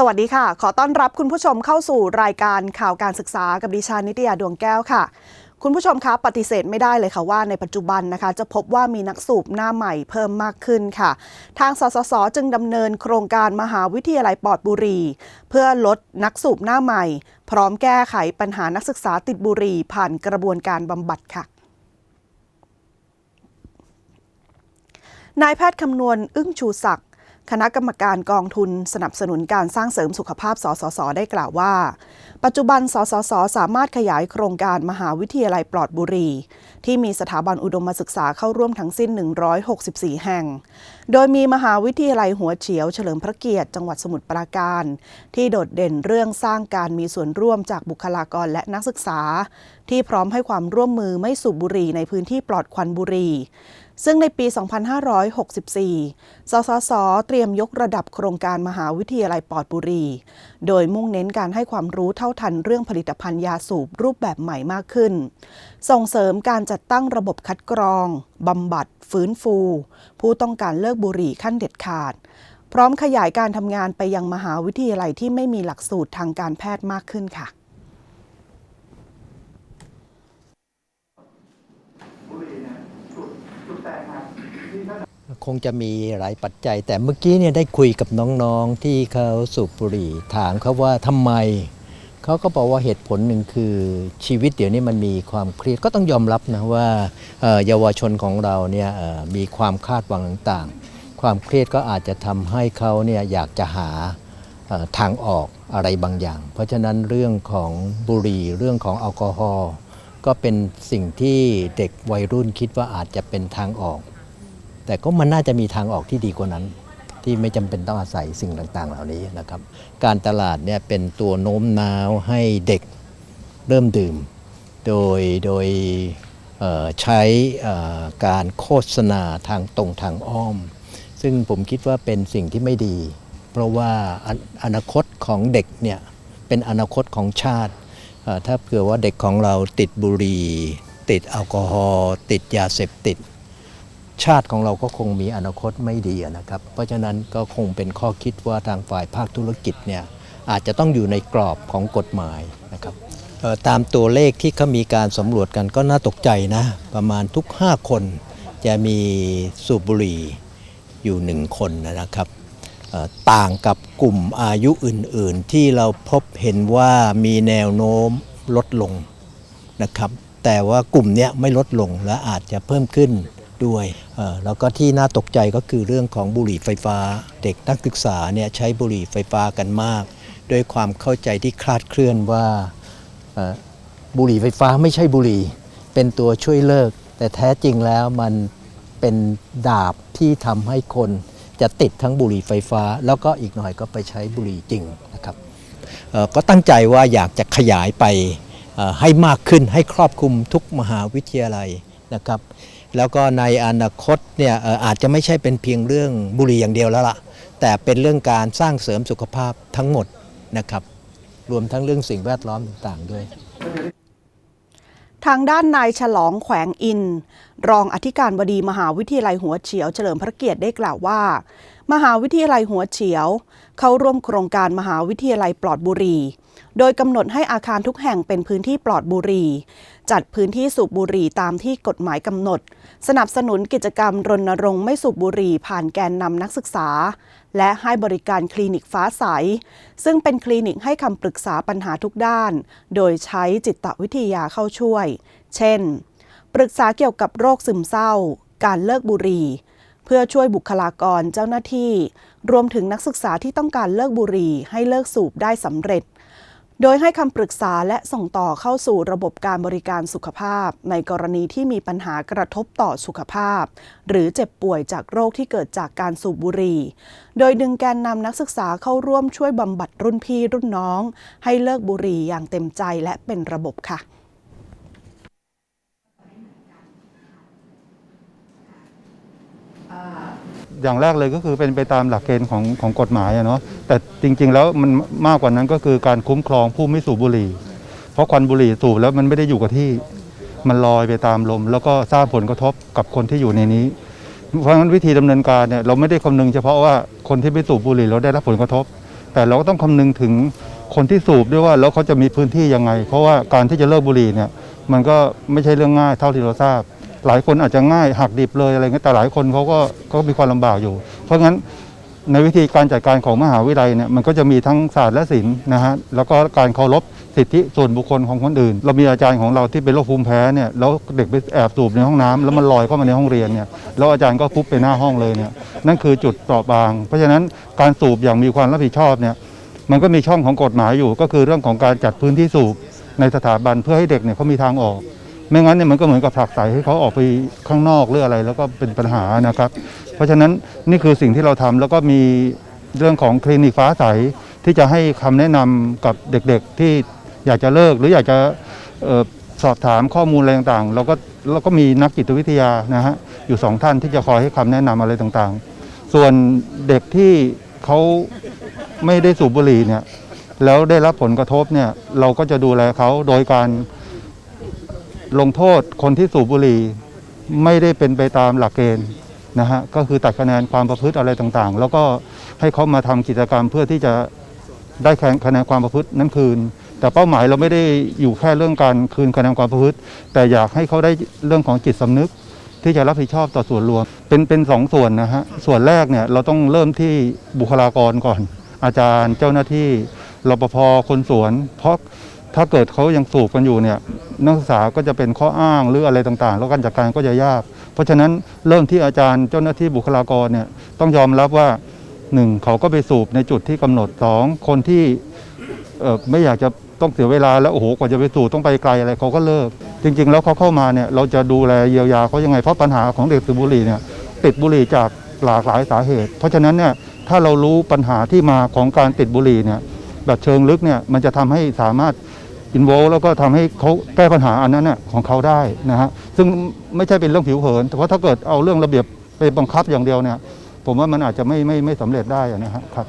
สวัสดีค่ะ ขอต้อนรับคุณผู้ชมเข้าสู่รายการข่าวการศึกษากับดิฉันนิตยาดวงแก้วค่ะ คุณผู้ชมคะปฏิเสธไม่ได้เลยค่ะว่าในปัจจุบันนะคะ จะพบว่ามีนักสูบหน้าใหม่เพิ่มมากขึ้นค่ะ ทางสสสจึงดำเนินโครงการมหาวิทยาลัยปอดบุรี เพื่อลดนักสูบหน้าใหม่ พร้อมแก้ไขปัญหานักศึกษาติดบุหรี่ผ่านกระบวนการบำบัดค่ะนายแพทย์คำนวณอึ้งชูศักดิ์ คณะกรรมการกองทุนสนับสนุนการสร้างเสริมสุขภาพ สสส ได้กล่าวว่า ปัจจุบัน สสส สามารถขยายโครงการมหาวิทยาลัยปลอดบุหรี่ที่มีสถาบันอุดมศึกษาเข้าร่วมทั้งสิ้น 164 แห่ง โดยมีมหาวิทยาลัยหัวเฉียวเฉลิมพระเกียรติจังหวัดสมุทรปราการ ที่โดดเด่นเรื่องสร้างการมีส่วนร่วมจากบุคลากรและนักศึกษา ที่พร้อมให้ความร่วมมือไม่สูบบุหรี่ในพื้นที่ปลอดควันบุหรี่ ซึ่งในปี 2564 สสส เตรียมยกระดับโครงการมหาวิทยาลัยปอดบุรี โดยมุ่งเน้นการให้ความรู้เท่าทันเรื่องผลิตภัณฑ์ยาสูบรูปแบบใหม่มากขึ้น ส่งเสริมการจัดตั้งระบบคัดกรอง บำบัด ฟื้นฟู ผู้ต้องการเลิกบุหรี่ขั้นเด็ดขาด พร้อมขยายการทำงานไปยังมหาวิทยาลัยที่ไม่มีหลักสูตรทางการแพทย์มากขึ้นค่ะ คงจะมีหลายปัจจัย แต่เมื่อกี้เนี่ยได้คุยกับน้องๆที่เขาสูบบุหรี่ถามเขาว่าทำไม เขาก็บอกว่าเหตุผลหนึ่งคือชีวิตเดี๋ยวนี้มันมีความเครียดก็ต้องยอมรับนะว่าเยาวชนของเราเนี่ยมีความคาดหวังต่างๆ ความเครียดก็อาจจะทำให้เขาเนี่ยอยากจะหาทางออกอะไรบางอย่าง เพราะฉะนั้นเรื่องของบุหรี่เรื่องของแอลกอฮอล์ก็เป็นสิ่งที่เด็กวัยรุ่นคิดว่าอาจจะเป็นทางออก แต่ก็มันน่าจะมีทางออกที่ดีกว่านั้น ที่ไม่จำเป็นต้องอาศัยสิ่งต่างๆ เหล่านี้นะครับ การตลาดเนี่ยเป็นตัวโน้มน้าวให้เด็กเริ่มดื่ม โดยโดยใช้การโฆษณาทางตรงทางอ้อม ซึ่งผมคิดว่าเป็นสิ่งที่ไม่ดี เพราะว่าออนาคตของเด็กเนี่ยเป็นอนาคตของชาติ ถ้าเผื่อว่าเด็กของเราติดบุหรี่ ติดแอลกอฮอล์ติดยาเสพติด ชาติของเราก็คงมีอนาคตไม่ดีนะครับ เพราะฉะนั้นก็คงเป็นข้อคิดว่าทางฝ่ายภาคธุรกิจเนี่ยอาจจะต้องอยู่ในกรอบของกฎหมายนะครับตามตัวเลขที่เขามีการสำรวจกันก็น่าตกใจนะ ประมาณทุก 5 คนจะมีสูบบุหรี่อยู่หนึ่งคนนะครับต่างกับกลุ่มอายุอื่น ๆ ที่เราพบเห็นว่ามีแนวโน้มลดลงนะครับ แต่ว่ากลุ่มนี้ไม่ลดลงและอาจจะเพิ่มขึ้น ด้วยเอ่อแล้วก็ที่น่าตกใจก็คือเรื่องของบุหรี่ไฟฟ้า เด็กนักศึกษาเนี่ยใช้บุหรี่ไฟฟ้ากันมาก ด้วยความเข้าใจที่คลาดเคลื่อนว่าเอ่อบุหรี่ไฟฟ้าไม่ใช่บุหรี่ เป็นตัวช่วยเลิก แต่แท้จริงแล้วมันเป็นดาบที่ทำให้คนจะติดทั้งบุหรี่ไฟฟ้า แล้วก็อีกหน่อยก็ไปใช้บุหรี่จริงนะครับเอ่อก็ตั้งใจว่าอยากจะขยายไปเอ่อให้มากขึ้นให้ครอบคลุมทุกมหาวิทยาลัยนะครับ แล้วก็ในอนาคตเนี่ยอาจจะไม่ใช่เป็นเพียงเรื่องบุหรี่อย่างเดียวแล้วล่ะ แต่เป็นเรื่องการสร้างเสริมสุขภาพทั้งหมดนะครับ รวมทั้งเรื่องสิ่งแวดล้อมต่างๆด้วย ทางด้านนายฉลองแขวงอิน รองอธิการบดีมหาวิทยาลัยหัวเฉียวเฉลิมพระเกียรติได้กล่าวว่า มหาวิทยาลัยหัวเฉียว เข้าร่วมโครงการมหาวิทยาลัยปลอดบุหรี่ โดยกำหนดให้อาคารทุกแห่งเป็นพื้นที่ปลอดบุหรี่ จัดพื้นที่สูบบุหรี่ตามที่กฎหมายกำหนด สนับสนุนกิจกรรมรณรงค์ไม่สูบบุหรี่ผ่านแกนนำนักศึกษา และให้บริการคลินิกฟ้าใส ซึ่งเป็นคลินิกให้คำปรึกษาปัญหาทุกด้าน โดยใช้จิตวิทยาเข้าช่วย เช่น ปรึกษาเกี่ยวกับโรคซึมเศร้า การเลิกบุหรี่เพื่อช่วยบุคลากรเจ้าหน้าที่ รวมถึงนักศึกษาที่ต้องการเลิกบุหรี่ให้เลิกสูบได้สำเร็จ โดยให้คำปรึกษาและส่งต่อเข้าสู่ระบบการบริการสุขภาพ ในกรณีที่มีปัญหากระทบต่อสุขภาพ หรือเจ็บป่วยจากโรคที่เกิดจากการสูบบุหรี่ โดยดึงแกนนำนักศึกษาเข้าร่วมช่วยบำบัดรุ่นพี่รุ่นน้อง ให้เลิกบุหรี่อย่างเต็มใจและเป็นระบบค่ะ อย่างแรกเลยก็คือเป็นไปตามหลักเกณฑ์ของของกฎหมายอะเนาะแต่จริง ๆ แล้วมันมากกว่านั้นก็คือการคุ้มครองผู้ไม่สูบบุหรี่ เพราะควันบุหรี่สูบแล้วมันไม่ได้อยู่กับที่ มันลอยไปตามลม แล้วก็สร้างผลกระทบกับคนที่อยู่ในนี้ เพราะฉะนั้นวิธีดำเนินการเนี่ยเราไม่ได้คำนึงเฉพาะว่าคนที่ไม่สูบบุหรี่เราได้รับผลกระทบ แต่เราก็ต้องคำนึงถึงคนที่สูบด้วยว่าแล้วเขาจะมีพื้นที่ยังไง เพราะว่าการที่จะเลิกบุหรี่เนี่ยมันก็ไม่ใช่เรื่องง่ายเท่าที่เราทราบ หลายคนอาจจะง่ายหักดิบเลยอะไรเงี้ยแต่หลายคนเขาก็ก็มีความลำบากอยู่ เพราะงั้นในวิธีการจัดการของมหาวิทยาลัยเนี่ยมันก็จะมีทั้งศาสตร์และศิลป์นะฮะแล้วก็การเคารพสิทธิส่วนบุคคลของคนอื่น เรามีอาจารย์ของเราที่เป็นโรคภูมิแพ้เนี่ยแล้วเด็กไปแอบสูบในห้องน้ำแล้วมันลอยเข้ามาในห้องเรียนเนี่ยแล้วอาจารย์ก็ฟุบไปหน้าห้องเลยเนี่ยนั่นคือจุดเปราะบาง เพราะฉะนั้นการสูบอย่างมีความรับผิดชอบเนี่ยมันก็มีช่องของกฎหมายอยู่ ก็คือเรื่องของการจัดพื้นที่สูบในสถาบันเพื่อให้เด็กเนี่ยเขามีทางออก ไม่งั้นเนี่ยมันก็เหมือนกับผลักไสให้เขาออกไปข้างนอกหรืออะไรแล้วก็เป็นปัญหานะครับ เพราะฉะนั้นนี่คือสิ่งที่เราทำแล้วก็มีเรื่องของคลินิกฟ้าใสที่จะให้คำแนะนำกับเด็กๆที่อยากจะเลิกหรืออยากจะออสอบถามข้อมูลอะไรต่างๆเราก็เราก็มีนักจิตวิทยานะฮะอยู่สองท่านที่จะคอยให้คำแนะนำอะไรต่างๆ ส่วนเด็กที่เขาไม่ได้สูบบุหรี่เนี่ยแล้วได้รับผลกระทบเนี่ยเราก็จะดูแลเขาโดยการ ลงโทษคนที่สูบบุหรี่ไม่ได้เป็นไปตามหลักเกณฑ์นะฮะก็คือตัดคะแนนความประพฤติอะไรต่างๆ แล้วก็ให้เขามาทำกิจกรรมเพื่อที่จะได้คะแนนความประพฤตินั้นคืน แต่เป้าหมายเราไม่ได้อยู่แค่เรื่องการคืนคะแนนความประพฤติ แต่อยากให้เขาได้เรื่องของจิตสำนึกที่จะรับผิดชอบต่อส่วนรวม เป็นเป็นสองส่วนนะฮะส่วนแรกเนี่ยเราต้องเริ่มที่บุคลากรก่อน อาจารย์เจ้าหน้าที่รปภคนสวน เพราะถ้าเกิดเขายังสูบกันอยู่เนี่ย นักศึกษาก็จะเป็นข้ออ้างหรืออะไรต่างๆ แล้วการจัดการก็จะยาก เพราะฉะนั้นเริ่มที่อาจารย์เจ้าหน้าที่บุคลากรเนี่ยต้องยอมรับว่าหนึ่งเขาก็ไปสูบในจุดที่กำหนดสองคนที่ไม่อยากจะต้องเสียเวลาแล้วโอ้โหกว่าจะไปสู่ต้องไปไกลอะไรเขาก็เลิก จริง ๆ แล้วเขาเข้ามาเนี่ยเราจะดูแลเยียวยาเขายังไงเพราะปัญหาของเด็กสูบบุหรี่เนี่ยติดบุหรี่จากหลากหลายสาเหตุ เพราะฉะนั้นเนี่ยถ้าเรารู้ปัญหาที่มาของการติดบุหรี่เนี่ยแบบเชิงลึกเนี่ยมันจะทำให้สามารถ อินโวแล้วก็ทำให้เขาแก้ปัญหาอันนั้นน่ะของเขาได้นะฮะซึ่งไม่ใช่เป็นเรื่องผิวเผิน แต่ว่าถ้าเกิดเอาเรื่องระเบียบไปบังคับอย่างเดียวเนี่ย ผมว่ามันอาจจะไม่ไม่ไม่สำเร็จได้นะฮะครับ